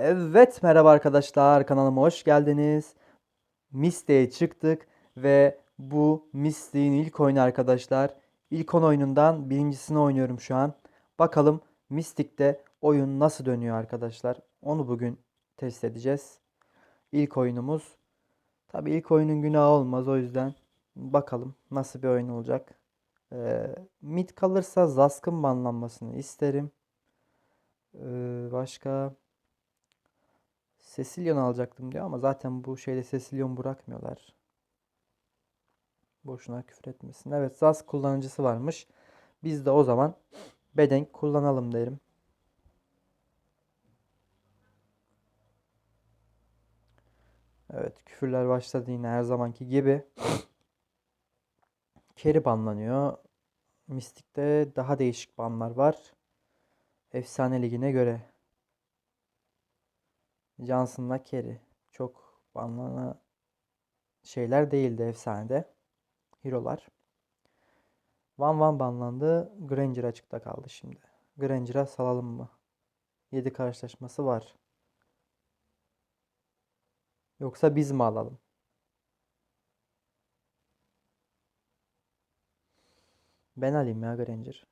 Evet merhaba arkadaşlar kanalıma hoş geldiniz. Mystic'e çıktık ve bu Mystic'in ilk oyunu arkadaşlar. İlk 10 oyunundan birincisini oynuyorum şu an. Bakalım Mystic'te oyun nasıl dönüyor arkadaşlar. Onu bugün test edeceğiz. İlk oyunumuz. Tabii ilk oyunun günahı olmaz o yüzden bakalım nasıl bir oyun olacak. Ee, mid kalırsa Zask'ın banlanmasını isterim. Ee, başka... Cecilion alacaktım diyor ama zaten bu şeyde Cecilion bırakmıyorlar. Boşuna küfür etmesin. Evet Zaz kullanıcısı varmış. Biz de o zaman Bedenk kullanalım derim. Evet küfürler başladı yine her zamanki gibi. Carry banlanıyor. Mystic'te daha değişik banlar var. Efsane ligine göre. Johnson'la Carey. Çok banlanan şeyler değildi efsanede. Hero'lar. Van Van banlandı. Granger açıkta kaldı şimdi. Granger'a salalım mı? 7 karşılaşması var. Yoksa biz mi alalım? Ben alayım ya Granger.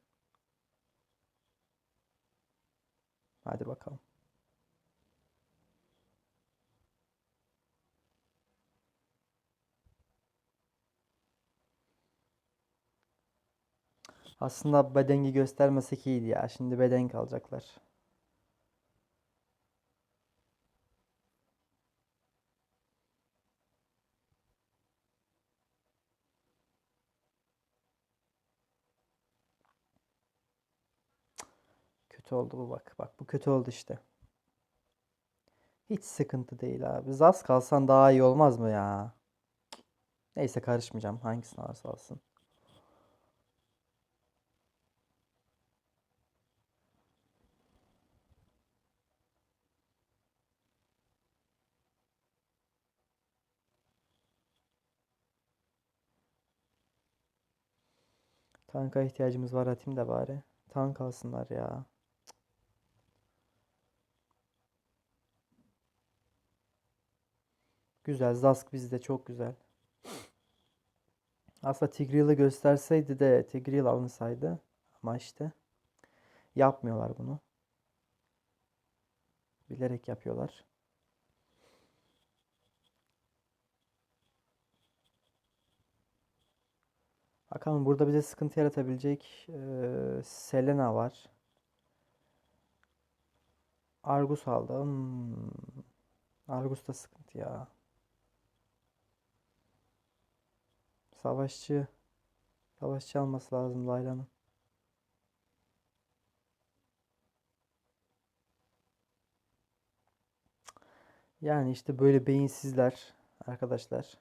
Hadi bakalım. Aslında bedengi göstermesek iyiydi ya. Şimdi beden kalacaklar. Kötü oldu bu bak. Bak bu kötü oldu işte. Hiç sıkıntı değil abi. Zaz kalsan daha iyi olmaz mı ya? Neyse karışmayacağım. Hangisini alırsa alsın. Tanka ihtiyacımız var atayım da bari. Tank alsınlar ya. Güzel. Zask bizde çok güzel. Aslında Tigreal'ı gösterseydi de Tigreal alınsaydı. Ama işte yapmıyorlar bunu. Bilerek yapıyorlar. Bakalım burada bize sıkıntı yaratabilecek eee, Selena var. Argus aldı. Hmm. Argus da sıkıntı ya. Savaşçı. Savaşçı alması lazım Layla'nın. Yani işte böyle beyinsizler arkadaşlar.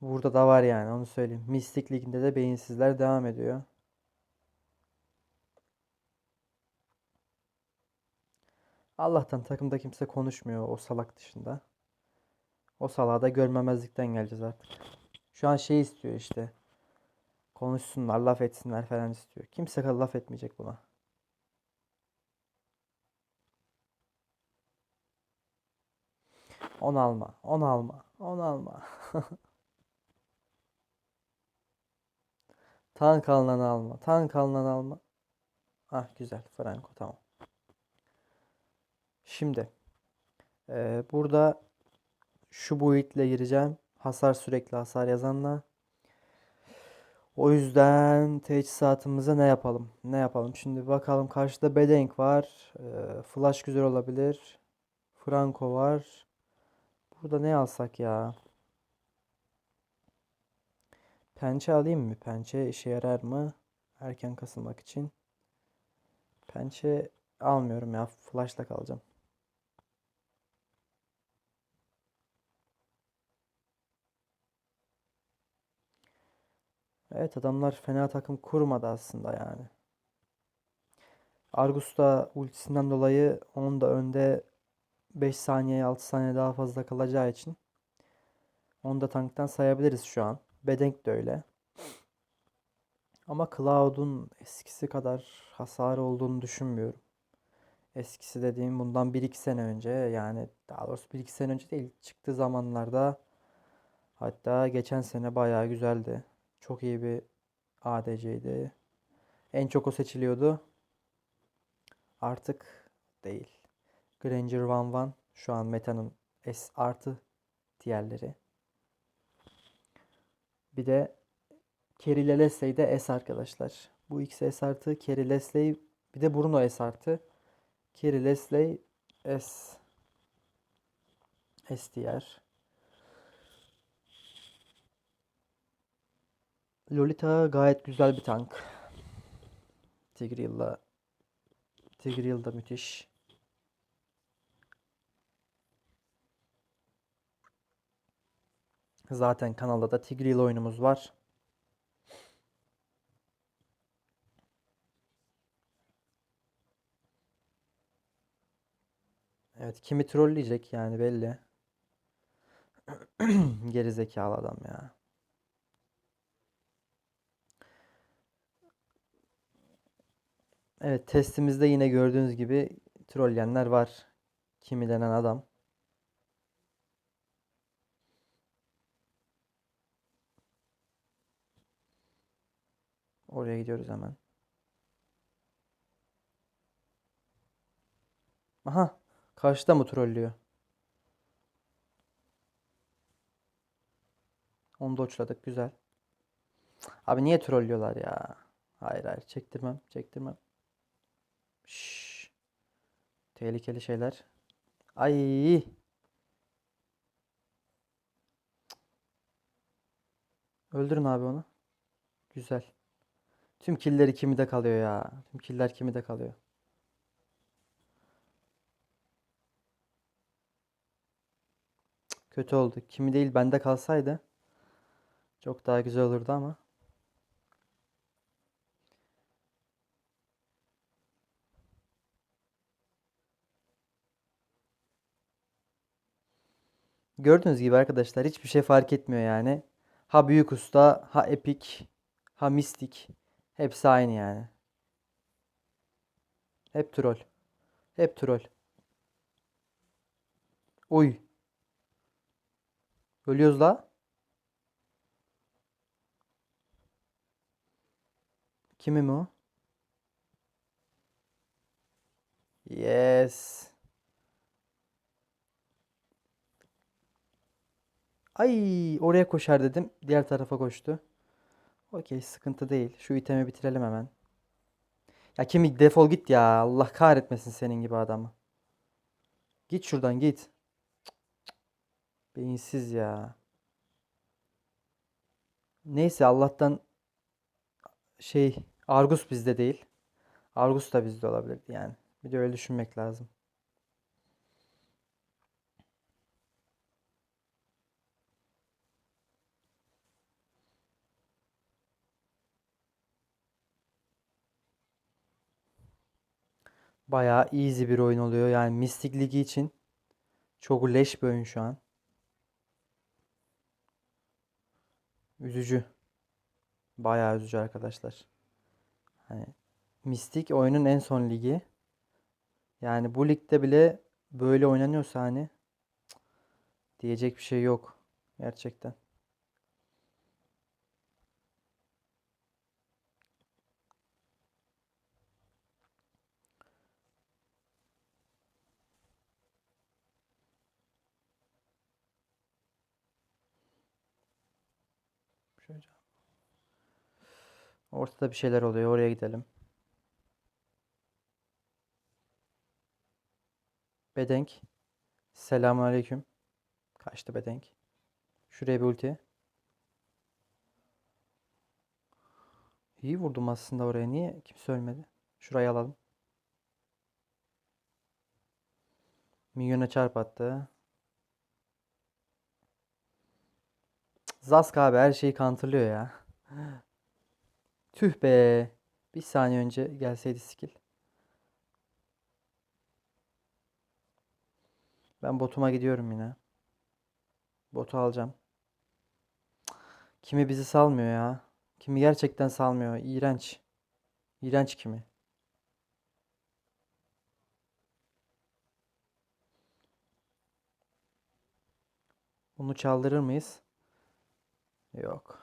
Burada da var yani onu söyleyeyim. Mystic Lig'inde de beyinsizler devam ediyor. Allah'tan takımda kimse konuşmuyor o salak dışında. O salağı da görmemezlikten geleceğiz artık. Şu an şey istiyor işte. Konuşsunlar, laf etsinler falan istiyor. Kimse laf etmeyecek buna. Onu alma, onu alma, onu alma. Tank alınanı alma, tank alınanı alma. Ah güzel, Franco tamam. Şimdi eee, burada şu build'le gireceğim. Hasar sürekli hasar yazanla. O yüzden teçhizatımıza ne yapalım? Ne yapalım? Şimdi bakalım karşıda Bedenk var. Eee, Flash güzel olabilir. Franco var. Burada ne alsak ya? Pençe alayım mı? Pençe işe yarar mı? Erken kasılmak için. Pençe almıyorum ya. Flash'la kalacağım. Evet adamlar fena takım kurmadı aslında yani. Argus da ultisinden dolayı onun da önde 5 saniye 6 saniye daha fazla kalacağı için onu da tanktan sayabiliriz şu an. Bedenk de öyle. Ama Cloud'un eskisi kadar hasarı olduğunu düşünmüyorum. Eskisi dediğim bundan 1-2 sene önce yani daha doğrusu 1-2 sene önce değil çıktığı zamanlarda hatta geçen sene bayağı güzeldi. Çok iyi bir ADC'ydi. En çok o seçiliyordu. Artık değil. Granger Van Van şu an metanın S artı diğerleri. Bir de Kerry Leslie de S arkadaşlar. Bu ikisi S artı. Kerry Leslie bir de Bruno S artı. Kerry Leslie S S diğer. Lolita gayet güzel bir tank. Tigreal'la Tigreal da müthiş. Zaten kanalda da Tigreal oyunumuz var. Evet, kimi trolleyecek yani belli. Geri zekalı adam ya. Evet, testimizde yine gördüğünüz gibi trolleyenler var. Kimi denen adam. Oraya gidiyoruz hemen. Aha, karşıda mı trollüyor? Onu da uçladık, güzel. Abi niye trollüyorlar ya? Hayır hayır, çektirmem, çektirmem. Şşş. Tehlikeli şeyler. Ay. Öldürün abi onu. Güzel. Tüm killeri kimi de kalıyor ya. Tüm killer kimi de kalıyor. Kötü oldu. Kimi değil bende kalsaydı çok daha güzel olurdu ama. Gördüğünüz gibi arkadaşlar hiçbir şey fark etmiyor yani. Ha büyük usta, ha epik, ha mistik. Hepsi aynı yani. Hep troll. Hep troll. Uy. Ölüyoruz la. Kimi o? Yes. Ay oraya koşar dedim. Diğer tarafa koştu. Okey sıkıntı değil. Şu itemi bitirelim hemen. Ya Kimi defol git ya. Allah kahretmesin senin gibi adamı. Git şuradan git. Beyinsiz ya. Neyse Allah'tan şey Argus bizde değil. Argus da bizde olabilirdi yani. Bir de öyle düşünmek lazım. Bayağı easy bir oyun oluyor. Yani Mystic Ligi için çok leş bir oyun şu an. Üzücü. Bayağı üzücü arkadaşlar. Hani Mystic oyunun en son ligi. Yani bu ligde bile böyle oynanıyorsa hani diyecek bir şey yok. Gerçekten. Ortada bir şeyler oluyor. Oraya gidelim. Bedenk. Selamünaleyküm. Kaçtı Bedenk. Şuraya bir ulti. İyi vurdum aslında oraya. Niye kimse ölmedi? Şurayı alalım. Minyona çarp attı. Zask abi her şeyi counterlıyor ya. Tüh be. Bir saniye önce gelseydi skill. Ben botuma gidiyorum yine. Botu alacağım. Kimi bizi salmıyor ya. Kimi gerçekten salmıyor. İğrenç. İğrenç kimi. Bunu çaldırır mıyız? Yok.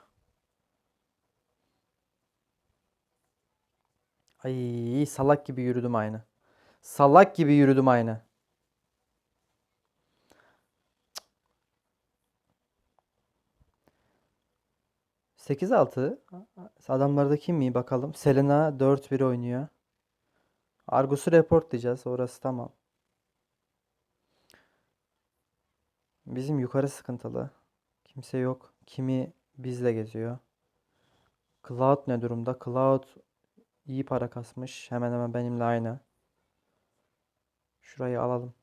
Ay salak gibi yürüdüm aynı. Salak gibi yürüdüm aynı. 8-6. Adamlarda kim iyi bakalım. Selena 4-1 oynuyor. Argus'u reportlayacağız. Orası tamam. Bizim yukarı sıkıntılı. Kimse yok. Kimi bizle geziyor. Cloud ne durumda? Cloud iyi para kasmış. Hemen hemen benimle aynı. Şurayı alalım.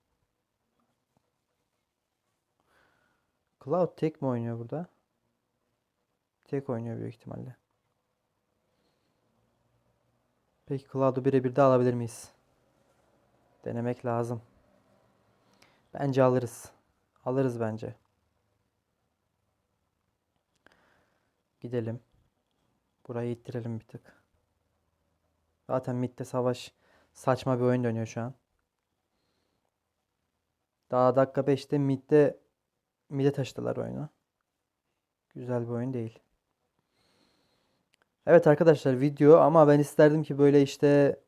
Cloud tek mi oynuyor burada? Tek oynuyor büyük ihtimalle. Peki Cloud'u birebir de alabilir miyiz? Denemek lazım. Bence alırız. Alırız bence. Gidelim. Burayı ittirelim bir tık. Zaten midde savaş saçma bir oyun dönüyor şu an. Daha dakika 5'te midde mid'e taşıdılar oyunu. Güzel bir oyun değil. Evet arkadaşlar video ama ben isterdim ki böyle işte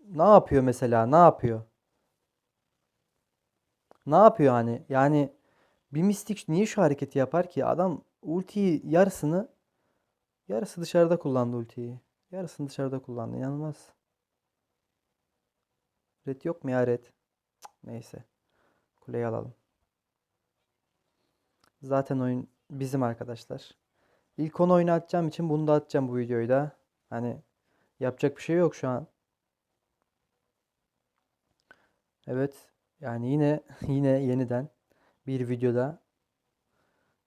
ne yapıyor mesela? Ne yapıyor? Ne yapıyor hani? Yani bir mistik niye şu hareketi yapar ki? Adam ultiyi yarısını yarısı dışarıda kullandı ultiyi. Yarısını dışarıda kullandı. İnanılmaz. Red yok mu ya red? Neyse. Kuleyi alalım. Zaten oyun bizim arkadaşlar. İlk onu oyunu atacağım için bunu da atacağım bu videoyu da. Hani yapacak bir şey yok şu an. Evet. Yani yine yine yeniden bir videoda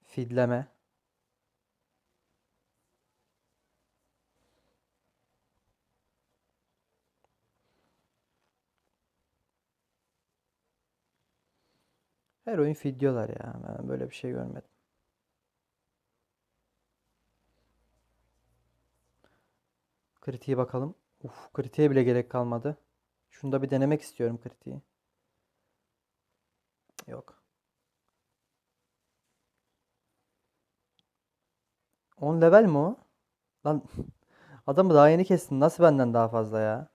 fidleme. Her oyun fidyolar ya. Ben böyle bir şey görmedim. Kritiğe bakalım. Uf, kritiğe bile gerek kalmadı. Şunu da bir denemek istiyorum kritiği. Yok. 10 level mi o? Lan adamı daha yeni kestin. Nasıl benden daha fazla ya?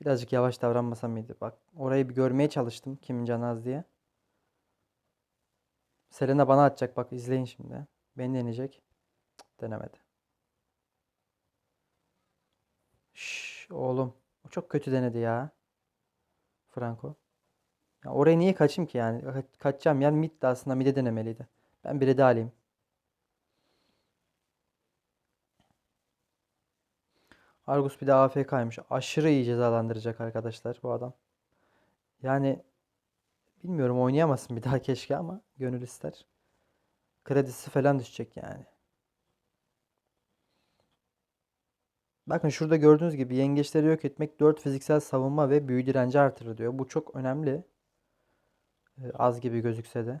Birazcık yavaş davranmasam mıydı? Bak orayı bir görmeye çalıştım kimin canı az diye. Selena bana atacak bak izleyin şimdi. Beni deneyecek. Denemedi. Şş, oğlum. O çok kötü denedi ya. Franco. Ya oraya niye kaçayım ki yani? Ka- kaçacağım yer mid aslında mid'e denemeliydi. Ben bir de alayım. Argus bir de AFK'ymış. Aşırı iyi cezalandıracak arkadaşlar bu adam. Yani bilmiyorum oynayamasın bir daha keşke ama gönül ister. Kredisi falan düşecek yani. Bakın şurada gördüğünüz gibi yengeçleri yok etmek 4 fiziksel savunma ve büyü direnci artırır diyor. Bu çok önemli. Ee, Az gibi gözükse de.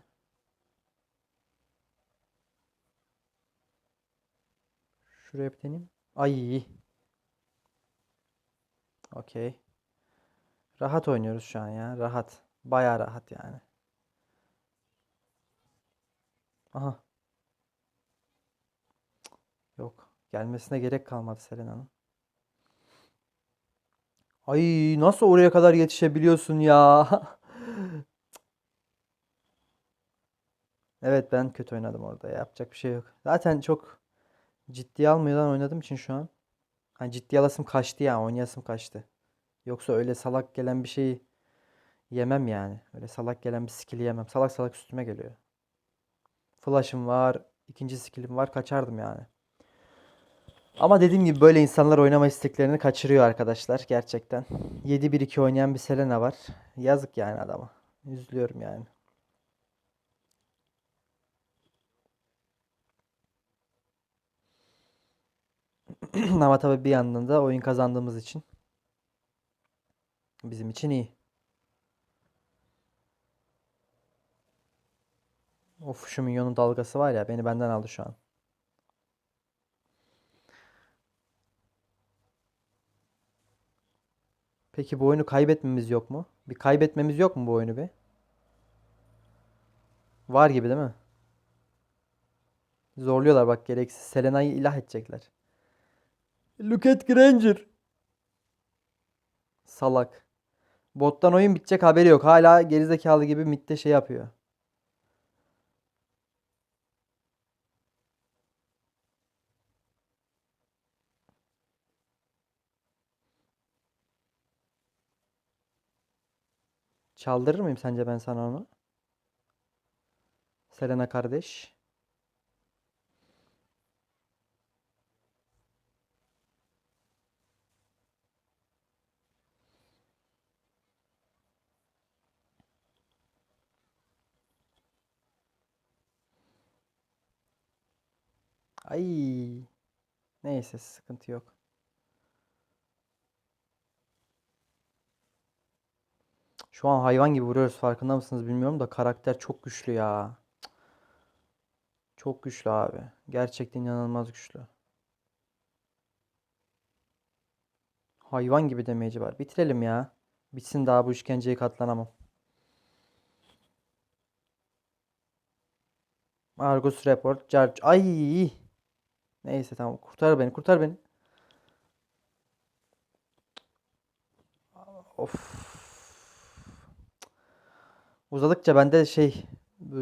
Şuraya bir deneyeyim. Ay. Okey. Rahat oynuyoruz şu an ya. Rahat. Baya rahat yani. Aha. Yok. Gelmesine gerek kalmadı Selena'nın. Ay nasıl oraya kadar yetişebiliyorsun ya? Evet ben kötü oynadım orada. Yapacak bir şey yok. Zaten çok ciddiye almadan oynadığım için şu an. Hani ciddiye alasım kaçtı ya. Oynayasım kaçtı. Yoksa öyle salak gelen bir şeyi yemem yani. Öyle salak gelen bir skill'i yemem. Salak salak üstüme geliyor. Flash'ım var. ikinci skill'im var. Kaçardım yani. Ama dediğim gibi böyle insanlar oynama isteklerini kaçırıyor arkadaşlar gerçekten. 7-1-2 oynayan bir Selena var. Yazık yani adama. Üzülüyorum yani. Ama tabii bir yandan da oyun kazandığımız için bizim için iyi. Of şu minyonun dalgası var ya beni benden aldı şu an. Peki bu oyunu kaybetmemiz yok mu? Bir kaybetmemiz yok mu bu oyunu bir? Var gibi değil mi? Zorluyorlar bak gereksiz. Selena'yı ilah edecekler. Look at Granger. Salak. Bottan oyun bitecek haberi yok. Hala gerizekalı gibi midde şey yapıyor. Çaldırır mıyım sence ben sana onu? Selena kardeş. Ay. Neyse sıkıntı yok. Şu an hayvan gibi vuruyoruz farkında mısınız bilmiyorum da karakter çok güçlü ya. Çok güçlü abi. Gerçekten inanılmaz güçlü. Hayvan gibi demeci var. Bitirelim ya. Bitsin daha bu işkenceye katlanamam. Argus Report. Car Ay. Neyse tamam. Kurtar beni. Kurtar beni. Of. Uzadıkça bende şey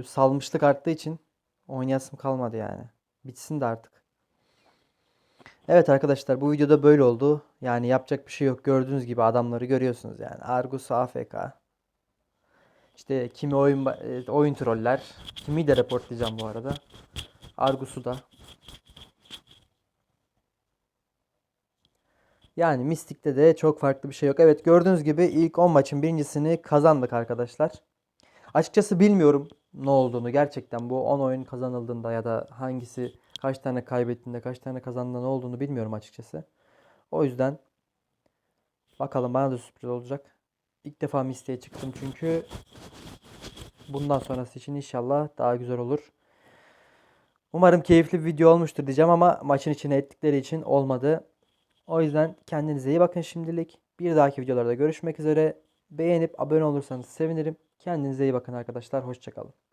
salmışlık arttığı için oynayasım kalmadı yani. Bitsin de artık. Evet arkadaşlar bu videoda böyle oldu. Yani yapacak bir şey yok. Gördüğünüz gibi adamları görüyorsunuz yani. Argus AFK. İşte kimi oyun e, oyun troller. Kimi de reportlayacağım bu arada. Argus'u da. Yani Mystic'te de çok farklı bir şey yok. Evet gördüğünüz gibi ilk 10 maçın birincisini kazandık arkadaşlar. Açıkçası bilmiyorum ne olduğunu gerçekten bu 10 oyun kazanıldığında ya da hangisi kaç tane kaybettiğinde kaç tane kazandığında ne olduğunu bilmiyorum açıkçası. O yüzden bakalım bana da sürpriz olacak. İlk defa Mystic'e çıktım çünkü bundan sonrası için inşallah daha güzel olur. Umarım keyifli bir video olmuştur diyeceğim ama maçın içine ettikleri için olmadı. O yüzden kendinize iyi bakın şimdilik. Bir dahaki videolarda görüşmek üzere. Beğenip abone olursanız sevinirim. Kendinize iyi bakın arkadaşlar. Hoşçakalın.